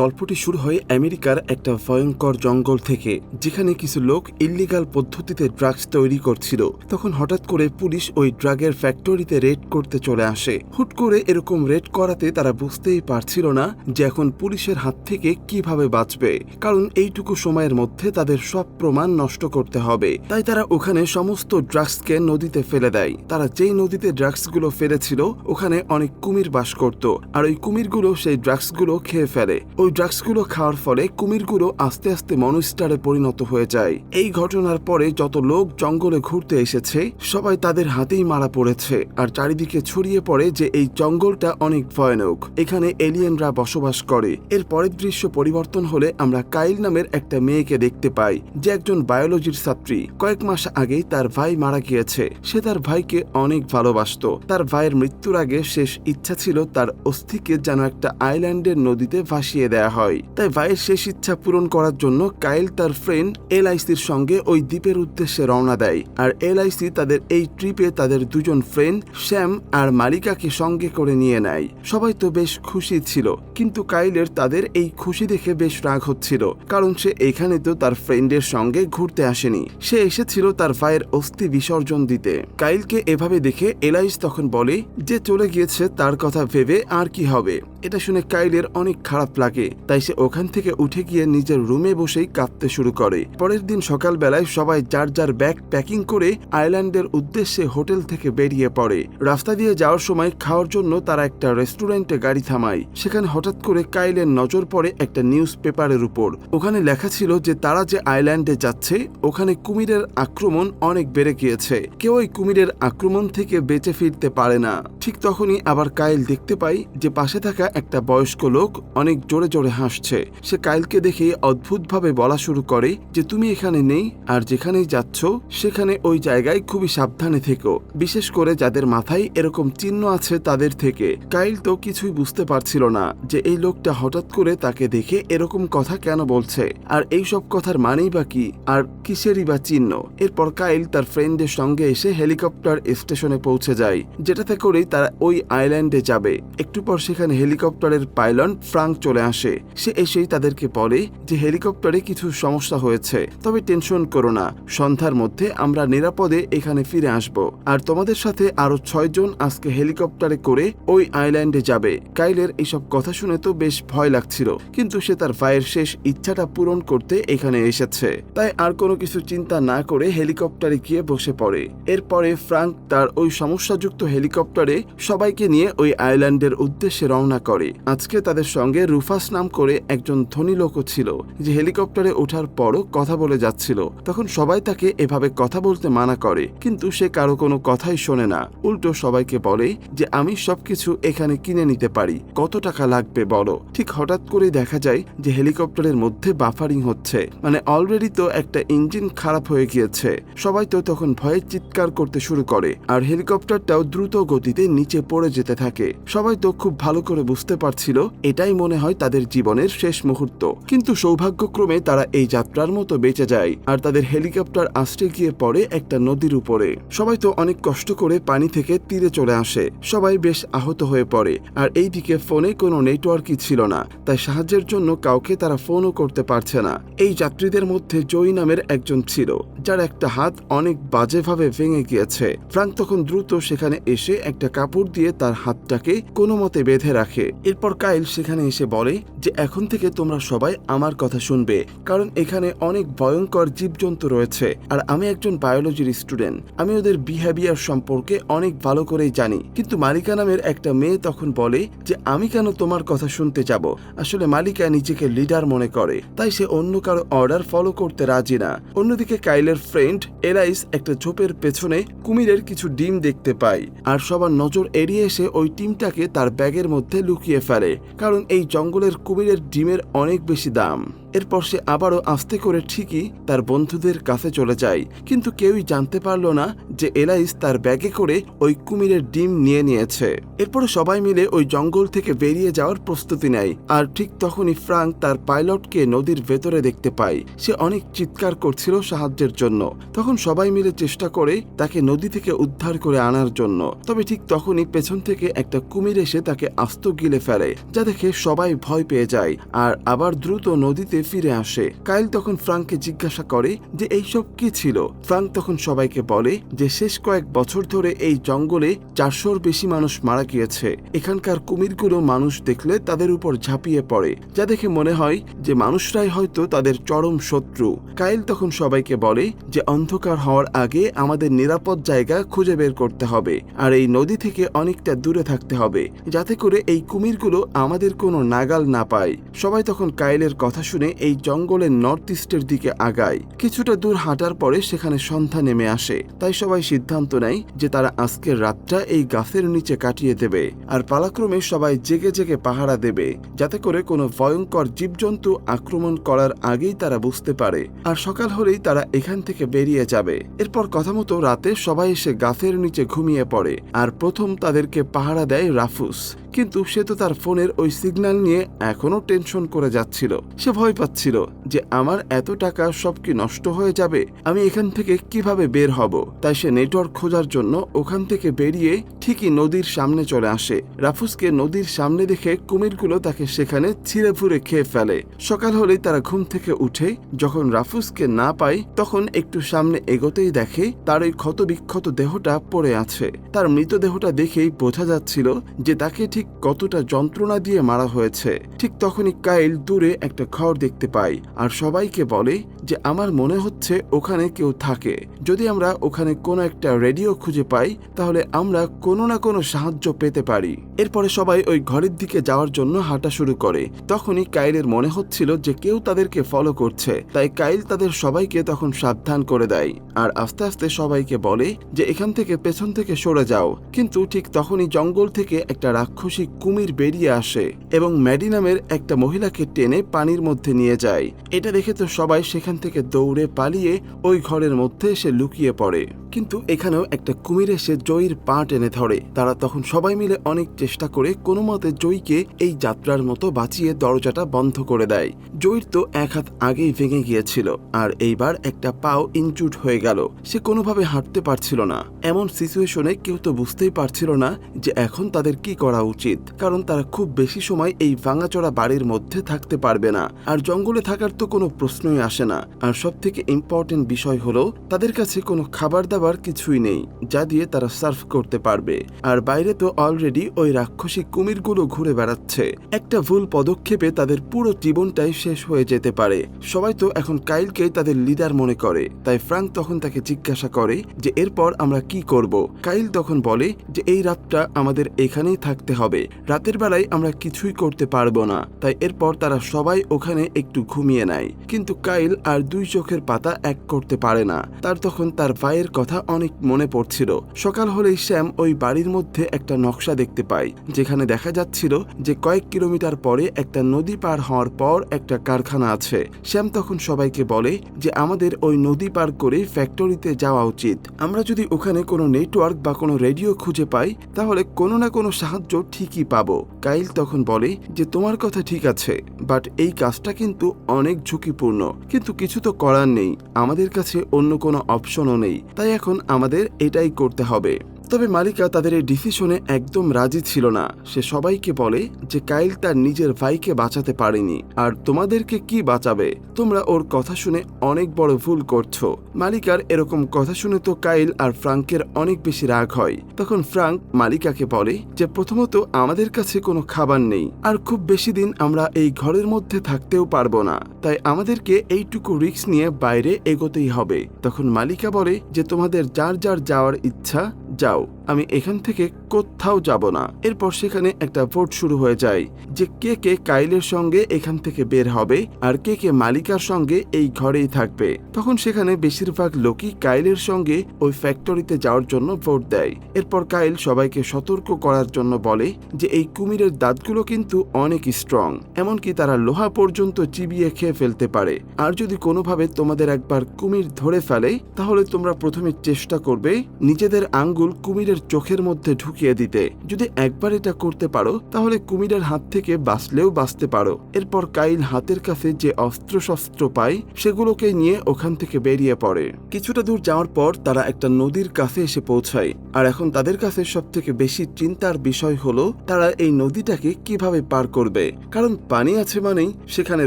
গল্পটি শুরু হয় আমেরিকার একটা ভয়ঙ্কর জঙ্গল থেকে, যেখানে কিছু লোক ইল্লিগাল পদ্ধতিতে ড্রাগস তৈরি করছিল। তখন হঠাৎ করে পুলিশ ওই ড্রাগের ফ্যাক্টরিতে রেড করতে চলে আসে। হুট করে এরকম রেড করাতে তারা বুঝতেই পারছিল না যে এখন পুলিশের হাত থেকে কীভাবে বাঁচবে, কারণ এইটুকু সময়ের মধ্যে তাদের সব প্রমাণ নষ্ট করতে হবে। তাই তারা ওখানে সমস্ত ড্রাগসকে নদীতে ফেলে দেয়। তারা যেই নদীতে ড্রাগসগুলো ফেলেছিল, ওখানে অনেক কুমির বাস করত, আর ওই কুমিরগুলো সেই ড্রাগসগুলো খেয়ে ফেলে। ওই ড্রাগসগুলো খাওয়ার ফলে কুমিরগুলো আস্তে আস্তে মনস্টারে পরিণত হয়ে যায়। এই ঘটনার পরে যত লোক জঙ্গলে ঘুরতে এসেছে, সবাই তাদের হাতেই মারা পড়েছে আর চারিদিকে ছড়িয়ে পড়ে যে এই জঙ্গলটা অনেক ভয়ানক। এখানে এলিয়েনরা বসবাস করে। এর পরের দৃশ্য পরিবর্তন হলে আমরা কাইল নামের একটা মেয়েকে দেখতে পাই, যে একজন বায়োলজির ছাত্রী। কয়েক মাস আগেই তার ভাই মারা গিয়েছে। সে তার ভাইকে অনেক ভালোবাসতো। তার ভাইয়ের মৃত্যুর আগে শেষ ইচ্ছা ছিল তার অস্থিকে যেন একটা আইল্যান্ডের নদীতে ভাসিয়ে দেয়া। হয়। তাই ভাইয়ের শেষ ইচ্ছা পূরণ করার জন্য কাইল তার ফ্রেন্ড এলআইসির সঙ্গে ওই দ্বীপের উদ্দেশ্যে রওনা দেয়। আর এলআইসি তাদের এই ট্রিপে তাদের দুজন ফ্রেন্ড শ্যাম আর মালিকাকে সঙ্গে করে নিয়ে নেয়। সবাই তো বেশ খুশি ছিল, কিন্তু কাইলের তাদের এই খুশি দেখে বেশ রাগ হচ্ছিল, কারণ সে এখানে তো তার ফ্রেন্ডের সঙ্গে ঘুরতে আসেনি। সে এসেছিল তার ভাইয়ের অস্থি বিসর্জন দিতে। কাইলকে এভাবে দেখে এলাইস তখন বলে, যে চলে গিয়েছে তার কথা ভেবে আর কি হবে? এটা শুনে কাইলের অনেক খারাপ লাগে। তাই সে ওখান থেকে উঠে গিয়ে নিজের রুমে বসেই কাঁদতে শুরু করে। পরের দিন সকালবেলায় সবাই যার যার ব্যাগ প্যাকিং করে আইল্যান্ডের উদ্দেশ্যে হোটেল থেকে বেরিয়ে পড়ে। রাস্তা দিয়ে যাওয়ার সময় খাওয়ার জন্য তারা একটা রেস্টুরেন্টে গাড়ি থামায়। সেখানে হঠাৎ করে কাইলের নজর পড়ে একটা নিউজ পেপারের উপর। ওখানে লেখা ছিল যে তারা যে আইল্যান্ডে যাচ্ছে, ওখানে কুমিরের আক্রমণ অনেক বেড়ে গিয়েছে। কেউ ওই কুমিরের আক্রমণ থেকে বেঁচে ফিরতে পারে না। ঠিক তখনই আবার কাইল দেখতে পাই যে পাশে থাকা একটা বয়স্ক লোক অনেক জোরে জোরে হাসছে। সে কাইলকে দেখে অদ্ভুতভাবে বলা শুরু করে যে, তুমি এখানে নেই, আর যেখানেই যাচ্ছ, সেখানে ওই জায়গায় খুবই সাবধানে থেকো। বিশেষ করে যাদের মাথায় এরকম চিহ্ন আছে তাদের থেকে কাইল তো কিছুই বুঝতে পারছিল না যে, এই লোকটা হঠাৎ করে তাকে দেখে এরকম কথা কেন বলছে। আর এই সব কথার মানেই বা কি? আর কিসেরই বা চিহ্ন? এরপর কাইল তার ফ্রেন্ডের সঙ্গে এসে হেলিকপ্টার স্টেশনে পৌঁছে যায়, যেটাতে করেই তারা ওই আইল্যান্ডে যাবে। একটু পর সেখানে হেলিকপ্টারের পাইলট ফ্রাঙ্ক চলে আসে। সে এসেই তাদেরকে বলে যে হেলিকপ্টারে কিছু সমস্যা হয়েছে, তবে টেনশন করো না। সন্ধ্যার মধ্যে আমরা নিরাপদে এখানে ফিরে আসব। আর তোমাদের সাথে আরও ছয়জন আজকে হেলিকপ্টারে করে ওই আইল্যান্ডে যাবে। কাইলের এইসব কথা শুনে তো বেশ ভয় লাগছিল, কিন্তু সে তার ভাইয়ের শেষ ইচ্ছাটা পূরণ করতে এখানে এসেছে। তাই আর কোনো কিছু চিন্তা না করে হেলিকপ্টারে গিয়ে বসে পড়ে। এরপরে ফ্রাঙ্ক তার ওই সমস্যাযুক্ত হেলিকপ্টারে সবাইকে নিয়ে ওই আইল্যান্ডের উদ্দেশ্যে রওনা করে। আজকে তাদের সঙ্গে রুফাস নাম করে একজন ধনী লোকও ছিল, যে হেলিকপ্টারে ওঠার পরও কথা বলে যাচ্ছিল। তখন সবাই তাকে এভাবে কথা বলতে মানা করে, কিন্তু সে কারও কোনো কথাই শোনে না। উল্টো সবাইকে বলে যে, আমি সবকিছু এখানে কিনে নিতে পারি, কত টাকা লাগবে বলো? ঠিক হঠাৎ করেই দেখা যায় যে হেলিকপ্টারের মধ্যে বাফারিং হচ্ছে। মানে অলরেডি তো একটা ইঞ্জিন খারাপ হয়ে গিয়েছে। সবাই তো তখন ভয়ে চিৎকার করতে শুরু করে, আর হেলিকপ্টারটাও দ্রুত গতিতে নিচে পড়ে যেতে থাকে। সবাই তো খুব ভালো করে বুঝতে পারছিল, এটাই মনে হয় তাদের জীবনের শেষ মুহূর্ত। কিন্তু সৌভাগ্যক্রমে তারা এই যাত্রার মতো বেঁচে যায় আর তাদের হেলিকপ্টার আশ্রে গিয়ে পড়ে একটা নদীর উপরে। সবাই তো অনেক কষ্ট করে পানি থেকে তীরে চলে আসে। সবাই বেশ আহত হয়ে পড়ে আর এইদিকে ফোনে কোনো নেটওয়ার্কই ছিল না, তাই সাহায্যের জন্য কাউকে তারা ফোনও করতে পারছে না। এই যাত্রীদের মধ্যে জয়ী নামের একজন ছিল, যার একটা হাত অনেক বাজেভাবে ভেঙে গিয়েছে। ফ্রাঙ্ক তখন দ্রুত সেখানে এসে একটা কাপড় দিয়ে তার হাতটাকে কোনো মতে বেঁধে রাখে। এরপর কাইল সেখানে এসে বলে যে এখন থেকে তোমরা সবাই আমার কথা শুনবে, কারণ এখানে অনেক ভয়ঙ্কর জীবজন্তু রয়েছে। আর আমি একজন বায়োলজির স্টুডেন্ট আমি ওদের বিহেভিয়ার সম্পর্কে অনেক ভালো করেই জানি। কিন্তু মালিকা নামের একটা মেয়ে তখন বলে যে, আমি কেন তোমার কথা শুনতে যাব? আসলে মালিকা নিজেকে লিডার মনে করে, তাই সে অন্য কারও অর্ডার ফলো করতে রাজি না। অন্যদিকে কাইলের ফ্রেন্ড এলাইস, একটা ঝোপের পেছনে কুমিরের কিছু ডিম দেখতে পায়। আর সবার নজর এড়িয়ে এসে ওই টিমটাকে তার ব্যাগের মধ্যে লুকিয়ে ফেলে, কারণ এই জঙ্গলের কুমিরের ডিমের অনেক বেশি দাম। এরপর সে আবারও আস্তে করে ঠিকই তার বন্ধুদের কাছে চলে যায়। কিন্তু কেউই জানতে পারল না যে এলাইস তার ব্যাগে করে ওই কুমিরের ডিম নিয়ে নিয়েছে। এরপরে সবাই মিলে ওই জঙ্গল থেকে বেরিয়ে যাওয়ার প্রস্তুতি নেয়। আর ঠিক তখনই ফ্রাঙ্ক তার পাইলটকে নদীর ভেতরে দেখতে পায়। সে অনেক চিৎকার করছিল সাহায্যের জন্য। তখন সবাই মিলে চেষ্টা করে তাকে নদী থেকে উদ্ধার করে আনার জন্য। তবে ঠিক তখনই পেছন থেকে একটা কুমির এসে তাকে আস্ত গিলে ফেলে যা দেখে সবাই ভয় পেয়ে যায়। আর আবার দ্রুত নদীতে ফিরে আসে। কাইল তখন ফ্রাঙ্ককে জিজ্ঞাসা করে যে এইসব কি ছিল? ফ্রাঙ্ক তখন সবাইকে বলে যে শেষ কয়েক বছর ধরে এই জঙ্গলে চারশোর বেশি মানুষ মারা গিয়েছে। এখানকার কুমিরগুলো মানুষ দেখলে তাদের উপর ঝাঁপিয়ে পড়ে। যা দেখে মনে হয় যে মানুষরাই হয়তো তাদের চরম শত্রু। কাইল তখন সবাইকে বলে যে অন্ধকার হওয়ার আগে আমাদের নিরাপদ জায়গা খুঁজে বের করতে হবে আর এই নদী থেকে অনেকটা দূরে থাকতে হবে, যাতে করে এই কুমিরগুলো আমাদের কোনো নাগাল না পায়। সবাই তখন কাইলের কথা শুনে এই জঙ্গলের নর্থ ইস্টের দিকে আগায়। কিছুটা দূর হাঁটার পরে সেখানে সন্ধ্যা নেমে আসে। তাই সবাই সিদ্ধান্ত নেয় যে তারা আজকের রাতটা এই গাছের নিচে কাটিয়ে দেবে আর পালাক্রমে সবাই জেগে জেগে পাহারা দেবে, যাতে করে কোনো ভয়ঙ্কর জীবজন্তু আক্রমণ করার আগেই তারা বুঝতে পারে। আর সকাল হলেই তারা এখান থেকে বেরিয়ে যাবে। এরপর কথা মতো রাতে সবাই এসে গাছের নিচে ঘুমিয়ে পড়ে আর প্রথম তাদেরকে পাহারা দেয় রাফুস। কিন্তু সে তো তার ফোনের ওই সিগন্যাল নিয়ে এখনও টেনশন করে যাচ্ছিল। সে ভয় পাচ্ছিল যে আমার এত টাকা সব কি নষ্ট হয়ে যাবে? আমি এখান থেকে কীভাবে বের হব? তাই সে নেটওয়ার্ক খোঁজার জন্য ওখান থেকে বেরিয়ে ঠিকই নদীর সামনে চলে আসে। রাফুসকে নদীর সামনে দেখে কুমিরগুলো তাকে সেখানে ছিঁড়ে ফুরে খেয়ে ফেলে। সকাল হলেই তারা ঘুম থেকে উঠে, যখন রাফুসকে না পায়, তখন একটু সামনে এগোতেই দেখে তার ওই ক্ষতবিক্ষত দেহটা পড়ে আছে। তার মৃতদেহটা দেখেই বোঝা যাচ্ছিল যে তাকে ঠিক কতটা যন্ত্রণা দিয়ে মারা হয়েছে। ঠিক তখনই কাইল দূরে একটা ঘর দেখতে পায় আর সবাইকে বলে যে আমার মনে হচ্ছে ওখানে কেউ থাকে। যদি আমরা ওখানে কোনো একটা রেডিও খুঁজে পাই, তাহলে আমরা কোনো না কোনো সাহায্য পেতে পারি। এরপরে সবাই ওই ঘরের দিকে যাওয়ার জন্য হাঁটা শুরু করে। তখনই কাইলের মনে হচ্ছিল যে কেউ তাদেরকে ফলো করছে। তাই কাইল তাদের সবাইকে তখন সাবধান করে দেয়। আর আস্তে আস্তে সবাইকে বলে যে এখান থেকে পেছন থেকে সরে যাও। কিন্তু ঠিক তখনই জঙ্গল থেকে একটা রাক্ষসী কুমির বেরিয়ে আসে এবং ম্যাডি নামের একটা মহিলাকে টেনে পানির মধ্যে নিয়ে যায়। এটা দেখে তো সবাই সেখান থেকে দৌড়ে পালিয়ে ওই ঘরের মধ্যে এসে লুকিয়ে পড়ে। কিন্তু এখানেও একটা কুমির এসে জয়ীর পা টেনে ধরে। তারা তখন সবাই মিলে অনেক চেষ্টা করে কোনো মতে জয়ীকে এই যাত্রার মতো বাঁচিয়ে দরজাটা বন্ধ করে দেয়। জয়ীর তো এক হাত আগেই ভেঙে গিয়েছিল, আর এইবার একটা পাও ইনচুট হয়ে গেল। সে কোনোভাবে হাঁটতে পারছিল না। এমন সিচুয়েশনে কেউ তো বুঝতেই পারছিল না যে এখন তাদের কি করা উচিত, কারণ তারা খুব বেশি সময় এই ভাঙাচোরা বাড়ির মধ্যে থাকতে পারবে না। আর জঙ্গলে থাকার তো কোনো প্রশ্নই আসে না। আর সব থেকে ইম্পর্টেন্ট বিষয় হলো, তাদের কাছে কোনো খাবার দাবার কিছুই নেই, যা দিয়ে তারা সার্ভ করতে পারবে। আর বাইরে তো অলরেডি ওই রাক্ষসী কুমিরগুলো ঘুরে বেড়াচ্ছে। একটা ভুল পদক্ষেপে তাদের পুরো জীবনটাই শেষ হয়ে যেতে পারে। সবাই তো এখন কাইলকে তাদের লিডার মনে করে। তাই ফ্রাঙ্ক তখন তাকে জিজ্ঞাসা করে যে, এরপর আমরা কি করব? কাইল তখন বলে যে, এই রাতটা আমাদের এখানেই থাকতে হবে। রাতের বেলায় আমরা কিছুই করতে পারব না। তাই এরপর তারা সবাই ওখানে একটু ঘুমিয়ে নেয়। কিন্তু কাইল আর দুই চোখের পাতা এক করতে পারে না। তার তখন তার ভাইয়ের কথা অনেক মনে পড়ছিল। সকাল হলেই শ্যাম ওই বাড়ির মধ্যে একটা নকশা দেখতে পায়, যেখানে দেখা যাচ্ছিল যে কয়েক কিলোমিটার পরে একটা নদী পার হওয়ার পর একটা কারখানা আছে। শ্যাম তখন সবাইকে বলে যে, আমাদের ওই নদী পার করে ফ্যাক্টরিতে যাওয়া উচিত। আমরা যদি ওখানে কোনো নেটওয়ার্ক বা কোনো রেডিও খুঁজে পাই, তাহলে কোনো না কোনো সাহায্য ঠিকই পাবো। কাইল তখন বলে যে, তোমার কথা ঠিক আছে, বাট এই কাজটা কিন্তু অনেক ঝুঁকিপূর্ণ। কিন্তু কিছু তো করার নেই। আমাদের কাছে অন্য কোনো অপশনও নেই। তাই এখন আমাদের এটাই করতে হবে। তবে মালিকা তাদের এই ডিসিশনে একদম রাজি ছিল না। সে সবাইকে বলে যে কাইল তার নিজের ভাইকে বাঁচাতে পারেনি। আর তোমাদেরকে কি বাঁচাবে? তোমরা ওর কথা শুনে অনেক বড় ভুল করছ। মালিকার এরকম কথা শুনে তো কাইল আর ফ্রাঙ্কের অনেক বেশি রাগ হয়। তখন ফ্রাঙ্ক মালিকাকে বলে যে প্রথমত আমাদের কাছে কোনো খাবার নেই। আর খুব বেশি দিন আমরা এই ঘরের মধ্যে থাকতেও পারব না। তাই আমাদেরকে এইটুকু রিস্ক নিয়ে বাইরে এগোতেই হবে। তখন মালিকা বলে যে তোমাদের যার যার যাওয়ার ইচ্ছা যাও আমি এখান থেকে কোথাও যাব না। এরপর সেখানে একটা ভোট শুরু হয়ে যায়, যে কে কে কাইলের সঙ্গে এখান থেকে বের হবে আর কে কে মালিকার সঙ্গে এই ঘরেই থাকবে। তখন সেখানে বেশিরভাগ লোকই কাইলের সঙ্গে ওই ফ্যাক্টরিতে যাওয়ার জন্য ভোট দেয়। এরপর কাইল সবাইকে সতর্ক করার জন্য বলে যে এই কুমিরের দাঁতগুলো কিন্তু অনেক স্ট্রং এমনকি তারা লোহা পর্যন্ত চিবিয়ে খেয়ে ফেলতে পারে। আর যদি কোনোভাবে তোমাদের একবার কুমির ধরে ফেলে, তাহলে তোমরা প্রথমে চেষ্টা করবে নিজেদের আঙ্গুল কুমিরের কুমিরের চোখের মধ্যে ঢুকিয়ে দিতে। যদি একবার এটা করতে পারো, তাহলে কুমিরের হাত থেকে বাঁচলেও বাঁচতে পারো। এরপর কাইল হাতের কাছে যে অস্ত্রশস্ত্র পায়, সেগুলোকে নিয়ে ওখান থেকে বেরিয়ে পড়ে। কিছুটা দূর যাওয়ার পর তারা একটা নদীর কাছে এসে পৌঁছায়। আর এখন তাদের কাছে সব থেকে বেশি চিন্তার বিষয় হলো, তারা এই নদীটাকে কীভাবে পার করবে? কারণ পানি আছে মানেই সেখানে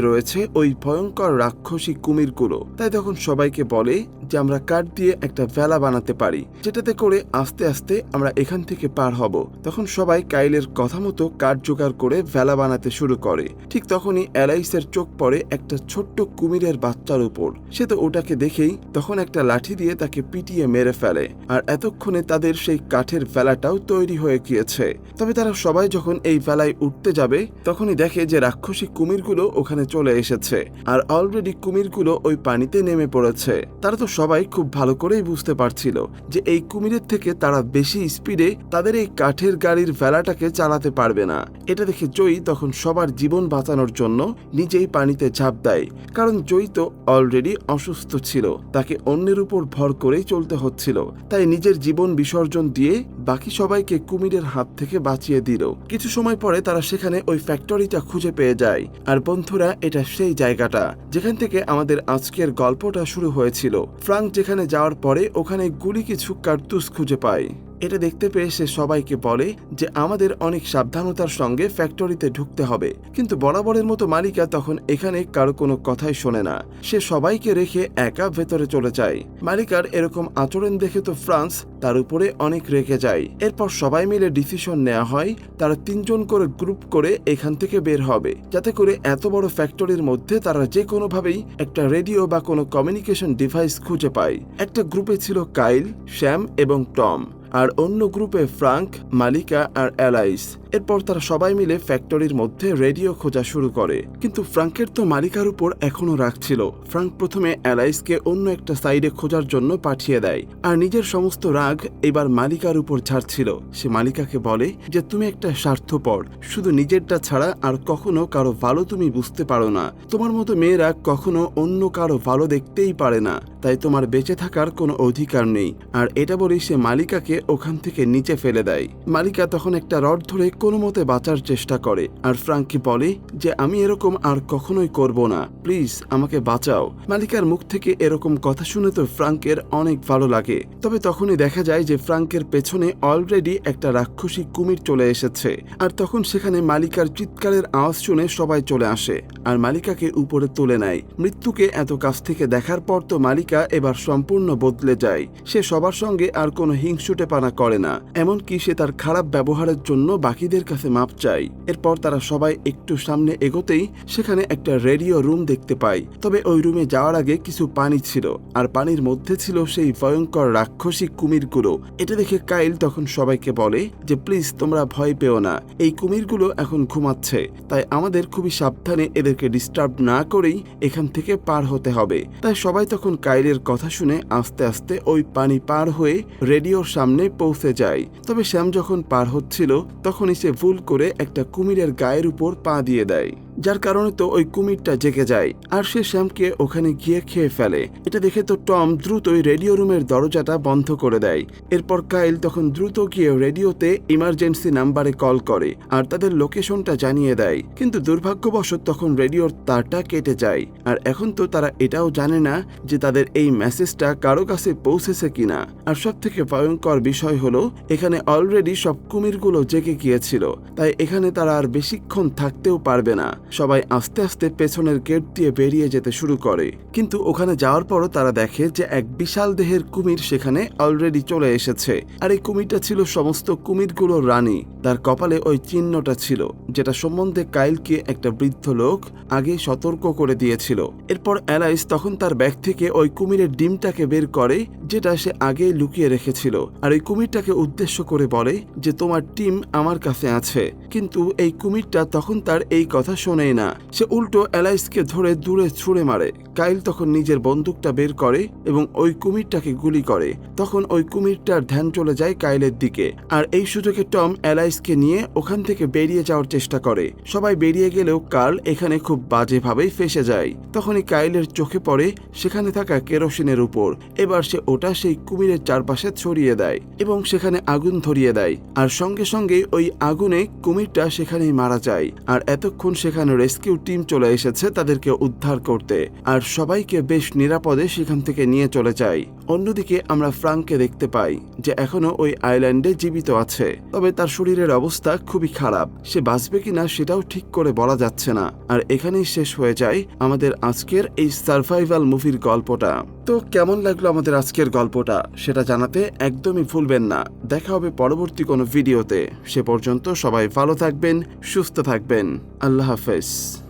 রয়েছে ওই ভয়ঙ্কর রাক্ষসী কুমিরগুলো। তাই তখন সবাইকে বলে যে, আমরা কাঠ দিয়ে একটা ভেলা বানাতে পারি, যেটাতে করে আস্তে আস্তে আমরা এখান থেকে পার হব। তখন সবাই কাইলের কথা মতো কাঠ জোগাড় করে ভেলা বানাতে শুরু করে। ঠিক তখনই অ্যালাইসের চোখ পড়ে একটা ছোট্ট কুমিরের বাচ্চার উপর। সে তো ওটাকে দেখেই তখন একটা লাঠি দিয়ে তাকে পিটিয়ে মেরে ফেলে। আর এতক্ষণে তাদের সেই কাঠের ভেলাটাও তৈরি হয়ে গিয়েছে। তবে তারা সবাই যখন এই ভেলায় উঠতে যাবে, তখনই দেখে যে রাক্ষসী কুমিরগুলো ওখানে চলে এসেছে। আর অলরেডি কুমিরগুলো ওই পানিতে নেমে পড়েছে। তারা তো সবাই খুব ভালো করেই বুঝতে পারছিল যে এই কুমিরের থেকে তারা বেশি স্পিডে তাদের এই কাঠের গাড়ির ভেলাটাকে চালাতে পারবে না। এটা দেখে জয়ী তখন সবার জীবন বাঁচানোর জন্য নিজেই পানিতে ঝাঁপ দেয়, কারণ জয়ী তো অলরেডি অসুস্থ ছিল। তাকে অন্যের উপর ভর করেই চলতে হচ্ছিল। তাই নিজের জীবন বিসর্জন দিয়ে বাকি সবাইকে কুমিরের হাত থেকে বাঁচিয়ে দিল। কিছু সময় পরে তারা সেখানে ওই ফ্যাক্টরিটা খুঁজে পেয়ে যায়। আর বন্ধুরা, এটা সেই জায়গাটা, যেখান থেকে আমাদের আজকের গল্পটা শুরু হয়েছিল। ফ্রাঙ্ক যেখানে যাওয়ার পরে ওখানে গুলি কিছু কার্তুস খুঁজে পায়। এটা দেখতে পেয়ে সে সবাইকে বলে যে আমাদের অনেক সাবধানতার সঙ্গে ফ্যাক্টরিতে ঢুকতে হবে। কিন্তু বরাবরের মতো মালিকা তখন এখানে কারও কোনো কথাই শোনে না। সে সবাইকে রেখে একা ভেতরে চলে যায়। মালিকার এরকম আচরণ দেখে তো ফ্রান্স তার উপরে অনেক রেগে যায়। এরপর সবাই মিলে ডিসিশন নেওয়া হয়, তারা তিনজন করে গ্রুপ করে এখান থেকে বের হবে। যাতে করে এত বড় ফ্যাক্টরির মধ্যে তারা যে কোনোভাবেই একটা রেডিও বা কোনো কমিউনিকেশন ডিভাইস খুঁজে পায়। একটা গ্রুপে ছিল কাইল, শ্যাম এবং টম। আর অন্য গ্রুপে ফ্রাঙ্ক মালিকা আর অ্যালাইস। এরপর তারা সবাই মিলে ফ্যাক্টরির মধ্যে রেডিও খোঁজা শুরু করে। কিন্তু ফ্রাঙ্কের তো মালিকার উপর এখনও রাখছিল ফ্রাঙ্ক প্রথমে অ্যালাইসকে অন্য একটা সাইডে খোঁজার জন্য পাঠিয়ে দেয়। আর নিজের সমস্ত রাগ এবার মালিকার উপর ঝাড়ছিল। সে মালিকাকে বলে যে, তুমি একটা স্বার্থপর। শুধু নিজেরটা ছাড়া আর কখনো কারও ভালো তুমি বুঝতে পারো না। তোমার মতো মেয়েরা কখনো অন্য কারও ভালো দেখতেই পারে না। তাই তোমার বেঁচে থাকার কোনো অধিকার নেই। আর এটা বলেই সে মালিকাকে ওখান থেকে নিচে ফেলে দেয়। মালিকা তখন একটা রড ধরে কোনো মতে বাঁচার চেষ্টা করে। আর ফ্রাঙ্কি বলে যে, আমি এরকম আর কখনোই করব না। প্লিজ, আমাকে বাঁচাও। মালিকার মুখ থেকে এরকম কথা শুনে তো ফ্রাঙ্কের অনেক ভালো লাগে। তবে তখনই দেখা যায় যে, ফ্রাঙ্কের পেছনে অলরেডি একটা রাক্ষসী কুমির চলে এসেছে। আর তখন সেখানে মালিকার চিৎকারের আওয়াজ শুনে সবাই চলে আসে। আর মালিকাকে উপরে তুলে নেয়। মৃত্যুকে এত কাছ থেকে দেখার পর তো মালিকা এবার সম্পূর্ণ বদলে যায়। সে সবার সঙ্গে আর কোনো হিংসুটে পানা করে না। এমনকি সে তার খারাপ ব্যবহারের জন্য বাকিদের কাছে মাপ চায় এরপর তারা সবাই একটু সামনে এগোতেই সেখানে একটা রেডিও রুম দেখতে পায় তবে ওই রুমে যাওয়ার আগে কিছু পানি ছিল, আর পানির মধ্যে ছিল সেই ভয়ঙ্কর রাক্ষসী কুমিরগুলো এটা দেখে কাইল তখন সবাইকে বলে যে, প্লিজ, তোমরা ভয় পেও না। এই কুমিরগুলো এখন ঘুমাচ্ছে। তাই আমাদের খুবই সাবধানে এদেরকে ডিস্টার্ব না করেই এখান থেকে পার হতে হবে। তাই সবাই তখন কাইলের কথা শুনে আস্তে আস্তে ওই পানি পার হয়ে রেডিওর সামনে পৌঁছে যায়। তবে শ্যাম যখন পার হচ্ছিল, তখনই সে ভুল করে একটা কুমিরের গায়ের উপর পা দিয়ে দেয়। যার কারণে তো ওই কুমিরটা জেগে যায়, আর সে শ্যামকে ওখানে গিয়ে খেয়ে ফেলে। এটা দেখে তো টম দ্রুত ওই রেডিও রুমের দরজাটা বন্ধ করে দেয়। এরপর কাইল তখন দ্রুত গিয়ে রেডিওতে ইমার্জেন্সি নাম্বারে কল করে আর তাদের লোকেশনটা জানিয়ে দেয়। কিন্তু দুর্ভাগ্যবশত তখন রেডিওর তারটা কেটে যায়, আর এখন তো তারা এটাও জানে না যে তাদের এই মেসেজটা কারও কাছে পৌঁছেছে কিনা। আর সব থেকে ভয়ঙ্কর বিষয় হলো, এখানে অলরেডি সব কুমিরগুলো জেগে গিয়েছিল, তাই এখানে তারা আর বেশিক্ষণ থাকতেও পারবে না। সবাই আস্তে আস্তে পেছনের গেট দিয়ে বেরিয়ে যেতে শুরু করে। কিন্তু ওখানে যাওয়ার পরও তারা দেখে যে এক বিশাল দেহের কুমির সেখানে অলরেডি চলে এসেছে। আর এই কুমিরটা ছিল সমস্ত কুমিরগুলোর রানী। তার কপালে ওই চিহ্নটা ছিল, যেটা সম্বন্ধে কাইলকে একটা বৃদ্ধ লোক আগে সতর্ক করে দিয়েছিল। এরপর অ্যালাইস তখন তার ব্যাগ থেকে ওই কুমিরের ডিমটাকে বের করে, যেটা সে আগে লুকিয়ে রেখেছিল। আর এই কুমিরটাকে উদ্দেশ্য করে বলে যে, তোমার টিম আমার কাছে আছে। কিন্তু এই কুমিরটা তখন তার এই কথা শোনেই না। সে উল্টো অ্যালাইসকে ধরে দূরে ছুঁড়ে মারে। কাইল তখন নিজের বন্দুকটা বের করে এবং ওই কুমিরটাকে গুলি করে। তখন ওই কুমিরটার ধ্যান চলে যায় কাইলের দিকে। আর এই সুযোগে টম অ্যালাইসকে নিয়ে ওখান থেকে বেরিয়ে যাওয়ার চেষ্টা করে। সবাই বেরিয়ে গেলেও কার্ল এখানে খুব বাজেভাবেই ফেসে যায়। তখনই কাইলের চোখে পড়ে সেখানে থাকা কেরোসিনের উপর। এবার সে ওটা সেই কুমিরের চারপাশে ছড়িয়ে দেয় এবং সেখানে আগুন ধরিয়ে দেয়। আর সঙ্গে সঙ্গে ওই আগুনে কুমিরটা সেখানেই মারা যায়। আর এতক্ষণ সেখানে রেস্কিউ টিম চলে এসেছে তাদেরকে উদ্ধার করতে, আর সবাইকে বেশ নিরাপদে সেখান থেকে নিয়ে চলে যায়। অন্যদিকে আমরা ফ্রাঙ্ককে দেখতে পাই, যে এখনও ওই আইল্যান্ডে জীবিত আছে, তবে তার শরীরের অবস্থা খুবই খারাপ। সে বাঁচবে কিনা সেটাও ঠিক করে বলা যাচ্ছে না। আর এখানেই শেষ হয়ে যায় আমাদের আজকের এই সার্ভাইভাল মুভির গল্পটা। তো কেমন লাগল আমাদের আজকের গল্পটা? সেটা জানাতে একদমই ভুলবেন না। দেখা হবে পরবর্তী কোনো ভিডিওতে। সে পর্যন্ত সবাই ভালো থাকবেন, সুস্থ থাকবেন। আল্লাহ হাফেজ। this